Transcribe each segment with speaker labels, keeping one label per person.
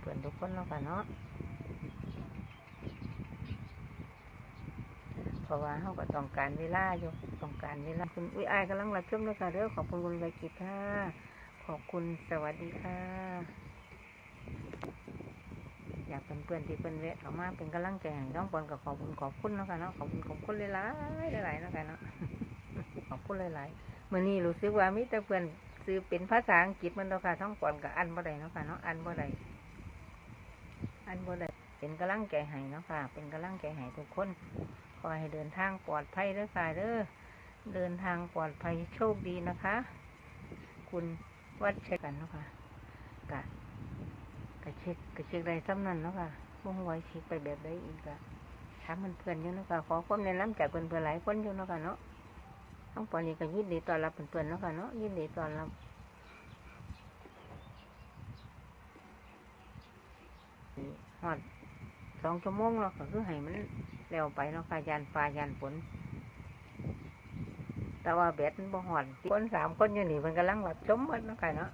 Speaker 1: เพื่อนทุกคนเนาะค่ะเนาะเพราะว่าเขาก็ต้องการเวลาอยู่ต้องการเวลาคุณอุ้ยอายกำลังรับชมเนาะคะเด้องขอบคุณคุณใบกิตค่ะขอบคุณสวัสดีค่ะ อยากเป็นเพื่อนที่เป็นเวะเขามาเป็นกำลังใจให้น้องบอลกับขอบคุณขอบคุณเนาะค่ะเนาะขอบคุณขอบคุณหลายๆหลายๆเนาะค่ะเนาะขอบคุณหลายๆมื่อนี้รู้สึกว่ามีแต่เพื่อนซื้อเป็นภาษาอังกฤษมันเนาะค่ะท้องก่อนกับอันบ่ได้เนาะค่ะเนาะอันบ่ได้ันบ่ได้เป็นกำลังใจให้เนาะค่ะ เป็นกำลังใจให้ทุกคนขอให้เดินทางปลอดภัยด้อค่ะเด้อเดินทางปลอดภัยโชคดีนะคะ คุณวัดเช็คกันเนาะค่ะกะกะเช็คกะเช็คได้ซ้ำนั่นเนาะค่ะบ่งไว้เช็คไปแบบใดอีกอะถามเพื่อนๆอยู่เนาะค่ะขอความแนะนำจากเพื่อนๆหลายคนอยู่เนาะค่ะเนาะท้องปอนี้ก็ยินดีต้อนรับเพื่อนๆเนาะค่ะเนาะยินดีต้อนรับ ฮอดสองชั่วโมงเนาก็คือให้มันเร็วไปเนาะค่ะยานฟ้ายานฝนแต่ว่าแบดมันบ่ฮอดคนสามคนอยู่นี่เพิ่นกำลังหลับชมหมดเนาะค่ะเนาะ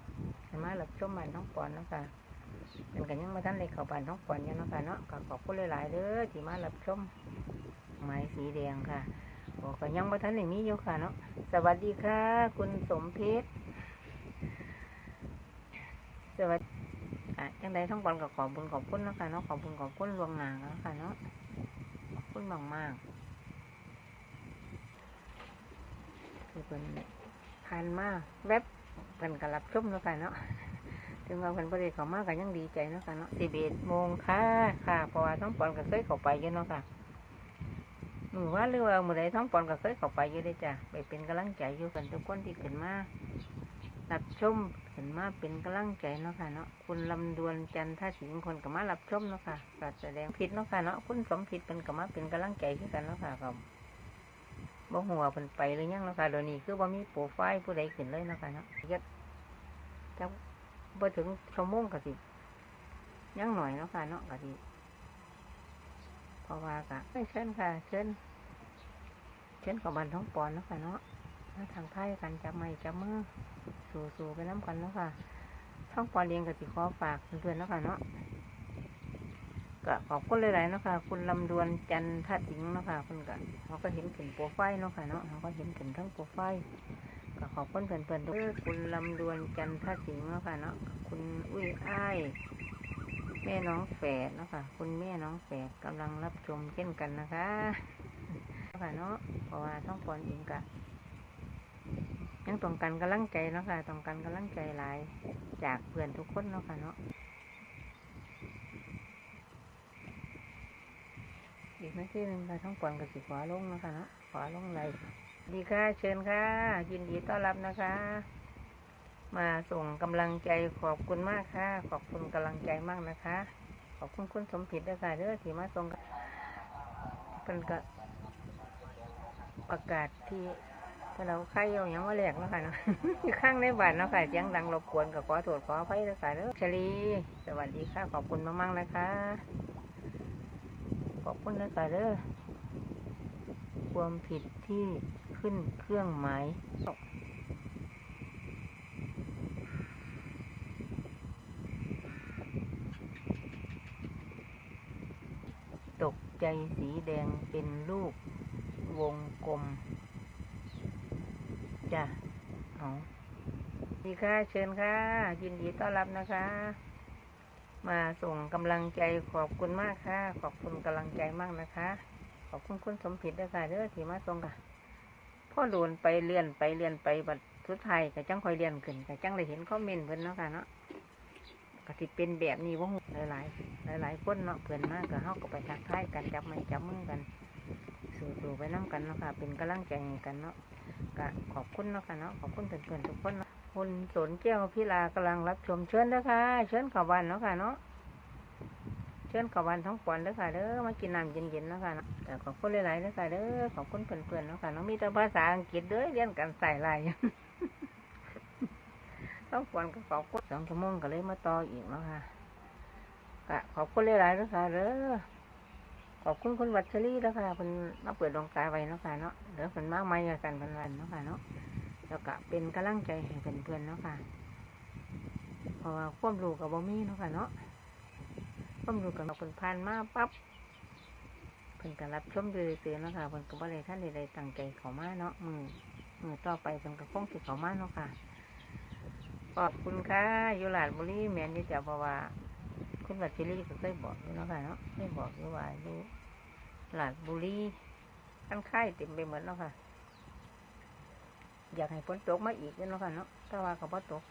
Speaker 1: ให้มาหมหลับชมบ้านท้องปอนเนาะค่ะเป็นกันยังมาท่านเลยเข้าบ้านท้องปอนอยู่เนาะค่ะเนาะก็ขอบคุณหลายๆเด้อที่มาหลับชมไม้สีแดงค่ะโอ้ก็ยังบ่ทันได้มีอยู่ค่ะเนาะสวัสดีค่ะ คุณสมเพชรสวัสดี อะจังใดทั้งบอลก็ขอบุญขอบคุณเนาะค่ะเนาะขอบคุณขอบคุณลวงหนาเนาะค่ะเนาะขอบคุณมากมากๆคือเป็นผ่านมาแวบเป็นกระลับชมเนาะค่ะเนาะถึงว่าเพิ่นบ่ได้เข้ามาก็ยังดีใจเนาะค่ะเนาะ11โมงค่ะค่ะ เพราะว่าทั้งปอนก็เคยเข้าไปอยู่เนาะค่ะหนูว่าเรือว่ามือใดท้องปอนก็เคยเข้าไปอยู่ได้จ้ะไปเป็นกำลังใจอยู่กันทุกคนที่ขึ้นมา รับชมขึ้นมาเป็นกำลังใจเนาะค่ะเนาะคุณลำดวนจันทสิงคนก็มารับชมเนาะค่ะก็แสดงผิดเนาะค่ะเนาะคุณสมผิดเป็นก็มาเป็นกำลังใจขึ้นกันเนาะค่ะครับบ่หัวเป็นไปหรือยังเนาะค่ะเดี๋ยวนี้คือว่ามีโปรไฟล์ผู้ใดขึ้นเลยเนาะค่ะเนาะยัดจะบ่ถึงชั่วโมงก็สิยังหน่อยเนาะค่ะเนาะก็สิเพราะว่าก็เอ้ยเชิญค่ะเชิญเชิญกับบันท้องปอนเนาะค่ะเนาะ มาทางไทยกันจับไม้จับมือสู่สู่ไปน้ำกันเนาะค่ะท้องปอนเองก็สิขอฝากเพื่อนๆเนาะค่ะเนาะก็ขอบคุณหลายๆเนาะค่ะ คุณลำดวนจันทสิงเนาะค่ะคุณก็เขาก็เห็นถึงโปรไฟล์เนาะค่ะเนาะเขาก็เห็นถึงทั้งโปรไฟล์ก็ขอบคุณเพื่อนๆทุกคนคุณลำดวนจันทสิงเนาะค่ะเนาะคุณอุ้ยอ้ายแม่น้องแฝดเนาะค่ะ คุณแม่น้องแฝดกำลังรับชมเช่นกันนะคะค่ะเนาะเพราะว่าท้องปอนเองกะ ยังต้องการกำลังใจเนาะค่ะต้องการกำลังใจหลาย จากเพื่อนทุกคนเนาะค่ะเนาะอีกนาทีหนึ่งค่ะท้องปอนกับสิขวาลงนะคะเนาะขวาลงไหลดีค่ะ เชิญค่ะ ยินดีต้อนรับนะคะ มาส่งกำลังใจขอบคุณมากค่ะ ขอบคุณกำลังใจมากนะคะ ขอบคุณคุณสมผิดด้วยค่ะเด้อที่มาส่งเป็นก็ประกาศที่ พวกเราใครเอาอย่างว่าแหลกเนาะค่ะเนาะอยู่ข้างในบ้านเนาะค่ะเสียงดังรบกวนก็ขอโทษขออภัยด้วยค่ะเด้อชลีสวัสดีค่ะ ขอบคุณมากๆนะคะ ขอบคุณด้วยค่ะเด้อความผิดที่ขึ้นเครื่องหมายตกใจสีแดงเป็นลูกวงกลม จ้ะเอาดีค่ะ เชิญค่ะ ยินดีต้อนรับนะคะ มาส่งกำลังใจขอบคุณมากค่ะ ขอบคุณกำลังใจมากนะคะ ขอบคุณคุณสมผิดด้วยค่ะเด้อที่มาส่งค่ะพ่อโดนไปเรียนไปเรียนไปบัดสุดท้ายก็จังคอยเรียนขึ้นก็จังได้เห็นคอมเมนต์เพิ่นเนาะค่ะเนาะก็ที่เป็นแบบนี้ว่าหลายหลายๆหลายๆคนเนาะเพื่อนมากก็เฮาก็ไปทักทายกันจับไม้จับมือกัน สู่ๆไปน้กันเนาะค่ะ เป็นกำลังใจกันเนาะ ก็ขอบคุณเนาะค่ะเนาะขอบคุณเพื่อนๆทุกคนเนาะคุณสนแก้วพิลากำลังรับชมเชิญเด้อค่ะเชิญข้าบ้านเนาะค่ะเนาะเชิญข้าบ้านท้องปอนเด้อค่ะเด้อมากินน้ำเย็นๆเนาะค่ะเนาะแต่ขอบคุณหลายๆเด้อค่ะเด้อขอบคุณเพื่อนๆเนาะค่ะเนาะมีแต่ภาษาอังกฤษเด้อเรียนกันใส่ลายต้องควรก็ขอบคุณสองชั่วโมงก็เลยมาต่ออีกเนาะค่ะก็ขอบคุณหลายๆด้วยค่ะเด้อ อบคุณคุณวัชรีแล้วค่ะเพิ่นมาเปิดดวงตาไว้เนาะค่ะเนาะเดี๋ยวเพิ่นมาใหม่กันเพิ่นวันเนาะค่ะเนาะแล้วก็เป็นกำลังใจให้เพื่อนๆเนาะค่ะเพราะว่าความรู้กับบ่มีเนาะค่ะเนาะความรู้กันเพิ่นผ่านมาปั๊บเพิ่นก็รับชมดูซื่อๆเนาะค่ะเพิ่นก็บ่ได้ท่านใดๆตั้งใจเขามาเนาะมือมือต่อไปเพิ่นก็คงสิเข้ามาเนาะค่ะขอบคุณค่ะอยู่ลาดบุรีแม่นอยู่จ้ะเพราะว่า คุณวัชิรีก็เคยบอกอยู่เนาะค่ะเนาะเคยบอกอยู่ว่าอยู่ลาดบุรีคันค่เต็มไปหมดเนาะค่ะ อยากให้ฝนตกมาอีกอยู่เนาะค่ะเนาะแต่ว่าก็บ่ตก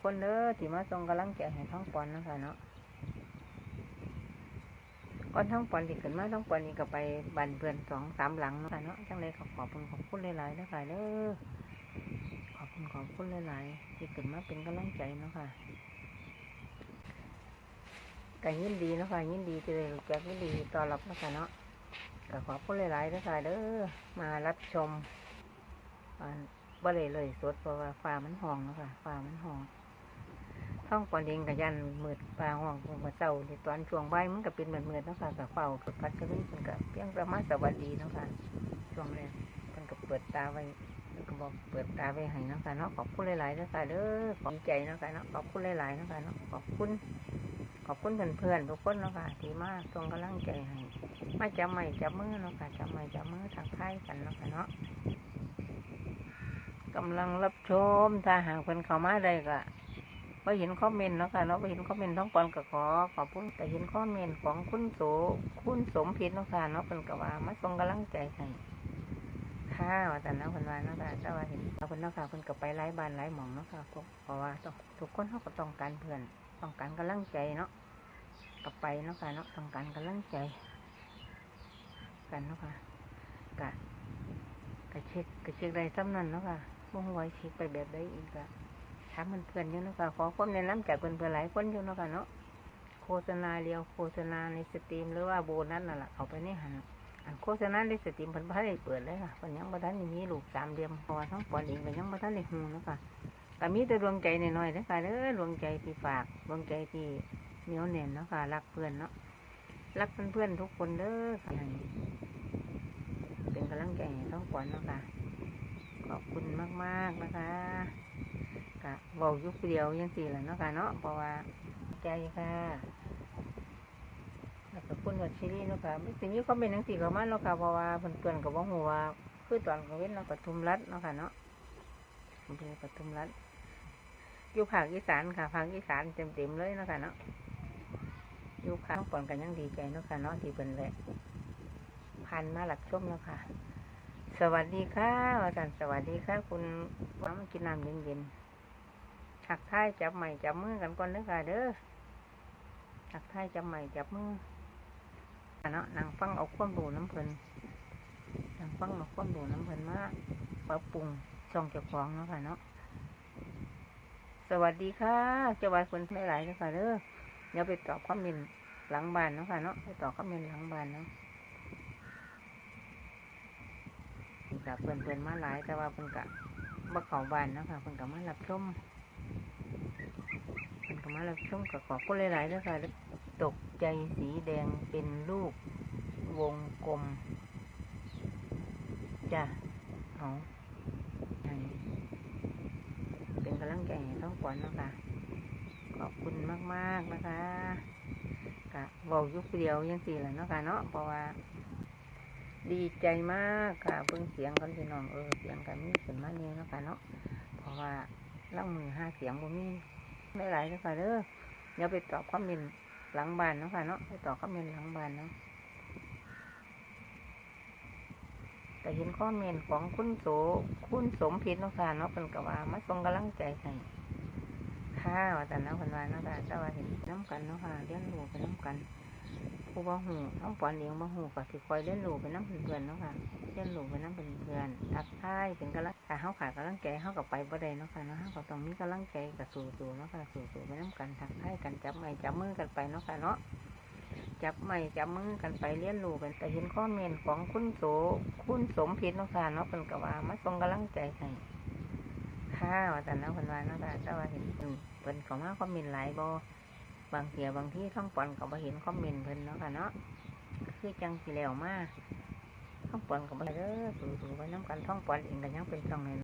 Speaker 1: คนเด้อที่มาส่งกำลังใจให้ท้องปอนเนาะค่ะเนาะก่อนท้องปอนที่ขึ้นมาท้องปอนนี่ก็ไปบันเพื่อนสองสามหลังเนาะค่ะเนาะจังเลยขอขอบคุณขอบคุณหลายๆเนาะค่ะเด้อขอบคุณขอบคุณหลายๆที่ขึ้นมาเป็นกำลังใจเนาะค่ะ ก็ยินดีนะค่ะยินดีที่ได้รู้จักยินดีตอนรับนะค่ะเนาะก็ขอบคุณหลายๆนะค่ะเด้อมารับชมอ่าบ่เลยเลยสดเพราะว่าฟ้ามันห้องนะค่ะฟ้ามันห้องท้องปอนเองกับยันมืดปลาห้องมาเศร้าในตอนช่วงใบมันก็เป็นเหมือนมืดนาะค่ะกับเฝ้ากับพัดกระดิ่งมันก็เพียงประมาณสวัสดีนะค่ะช่วงแรกมันก็เปิดตาไว้มันก็บอกเปิดตาไว้ให้นะค่ะเนาะขอบคุณหลายๆนะค่ะเด้อขอบใจนะค่ะเนาะขอบคุณหลายๆนะค่ะเนาะขอบคุณ อบคุณเพื่อนๆทุกคนเนาะค่ะที่มาส่งกำลังใจให้มาจับไม้จับมือเนาะค่ะจับไม้จับมือทักทายกันเนาะค่ะเนาะกำลังรับชมถ้าหากเพิ่นเข้ามาได้ก็พอเห็นคอมเมนต์เนาะค่ะเนาะพอเห็นคอมเมนต์ท้องปอนก็ขอขอบคุณแต่เห็นคอมเมนต์ของคุณโสคุณสมพิษเนาะค่ะเนาะเป็นกว่ามาส่งกำลังใจให้ค่ะว่าแต่นะเพิ่นวาเนาะค่ะแต่ว่าเห็นเอาเพิ่นเนาะค่ะเพิ่นก็ไปหลายบ้านหลายหม่องเนาะค่ะเพราะว่าต้องทุกคนเขาก็ต้องการเพื่อน ต้องการกำลังใจเนาะ ก็ไปเนาะค่ะเนาะต้องการกำลังใจ กันเนาะค่ะกะกะเช็คกะเช็คได้ซ้ำนั่นเนาะค่ะบ่ฮู้ว่าเช็คไปแบบใดอีกอะถามเพื่อนๆอยู่เนาะค่ะขอความแนะนำจากเพื่อนๆหลายคนอยู่เนาะค่ะเนาะโฆษณาเรียวโฆษณาในสตรีมหรือว่าโบนัสนั่นแหละเอาไปนหันอันโฆษณาในสตรีมเพิ่นบ่ได้เปิดเลยค่ะเพิ่นยังบ่ทันมีลูกสามเดือนเพราะว่าทั้งปอนเองก็ยังบ่ทันได้ฮู้เนาะค่ะก็มีแต่ดวงใจน้อยๆเด้อค่ะเด้อดวงใจที่ฝากดวงใจที่ เหนียวแน่นเนาะค่ะรักเพื่อนเนาะรักเพื่อนๆทุกคนเด้อค่ะเป็นกำลังใจให้ทั้งปอนเนาะค่ะขอบคุณมากๆนะคะกะบาอยุคเดียวยังสี่แหละเนาะค่ะเนาะเพราะว่าใจค่ะแล้วก็คุณวัดชิรีเนาะค่ะไม่สิ่งนี้เขาเป็นหนังสือเขามาเนาะค่ะเพราะว่าเพิ่นเตือนกับว่าหัวคือตอนกลางเว้นเราปทุมรัฐเนาะค่ะเนาะอำเภอปทุมรัฐอยู่ภาคอีสานค่ะภาคอีสานเต็มๆเลยเนาะค่ะเนาะ อยู่ภาคปอนกันยังดีใจเนาะค่ะเนาะที่เป็นแหละพันมาหลักชมเนาะค่ะ สวัสดีค่ะอาจารย์สวัสดีค่ะ คุณว่ามากินน้ำเย็นๆหักท้ายจับใหม่จับมือกันก่อนเด้อค่ะ เด้อหักท้ายจับใหม่จับมือเนาะนางฟังเอาความดูน้ำเพลินนางฟังเอาความดูน้ำเพลินมาปรับปรุงช่องเจ้าของเนาะค่ะเนาะสวัสดีค่ะเจ้าวายคนไม่หลายๆเด้อค่ะเด้อ เดี๋ยวไปตอบคอมเมนต์หลังบ้านนะค่ะเนาะไปตอบคอมเมนต์หลังบ้านเนาะนี่ค่ะเพิ่นเพิ่นมาหลาย แต่ว่าเพิ่นกะบ่เขาบ้านนะค่ะเพิ่นกะมารับชมมันก็มาแล้วช่วงกับขอบคุณหลายๆด้วยค่ะตกใจสีแดงเป็นลูกวงกลมจ้ะเอาเป็นกำลังใจให้ท้องปอนนะคะ ขอบคุณมากๆนะคะกะเบายุคเดียวยังสี่แหละเนาะค่ะเนาะเพราะว่า ดีใจมากค่ะเพิ่งเสียงกันพี่น้องเออเสียงกันมีขึ้นมาเนี่ยเนาะค่ะเนาะเพราะว่าเล่ามือห้าเสียงบ่มีไม่หลายเลยค่ะเด้อเดี๋ยวไปตอบคอมเมนต์หลังบ้านเนาะค่ะเนาะไปตอบคอมเมนต์หลังบ้านเนาะแต่เห็นคอมเมนของคุณโสคุณสมพิษเนาะค่ะเนาะเป็นกว่ามาส่งกำลังใจให้ ค่ะว่าแต่แล้วคนวาเนาะค่ะแต่ว่าเห็นน้ำกันเนาะค่ะเลี้ยงลูกไปน้ำกันผู้บ่หูน้องปอนเลี้ยงบ่หูก็สิคอยเลี้ยงลูกไปน้ำเพื่อนๆเนาค่ะเลี้ยงลูกไปน้ำเป็นเพื่อนทักท้ายเป็นกำลังถ้าเขาขาดกำลังใจเขากับไปบ่ได้เนาะค่ะเนาะเขาก็ต้องมีกำลังใจกับสู้ๆเนาะค่ะสู้ๆไปน้ำกันทักท้ายกันจับไม้จับมือกันไปเนาะค่ะเนาะจับไม้จับมือกันไปเลี้ยงลูกกันแต่เห็นข้อเมนของคุณโสคุณสมพิษเนาะค่ะเนาะเป็นกว่ามาส่งกำลังใจให้ ค่ะว่าแต่นะคนว่าเนาะค่ะแต่ว่าเห็นอืมเพิ่นเขามาคอมเมนต์หลายบ่บางเสียบางที่ท่องปอนกับ่เห็นคอมเมนต์เพิ่นเนาะค่ะเนาะคือจังสิแล้วมาท่องปอนกับ่ได้เด้อสู้ๆไปน้ำกันท่องปอนเองกันยังเป็นช่องเลย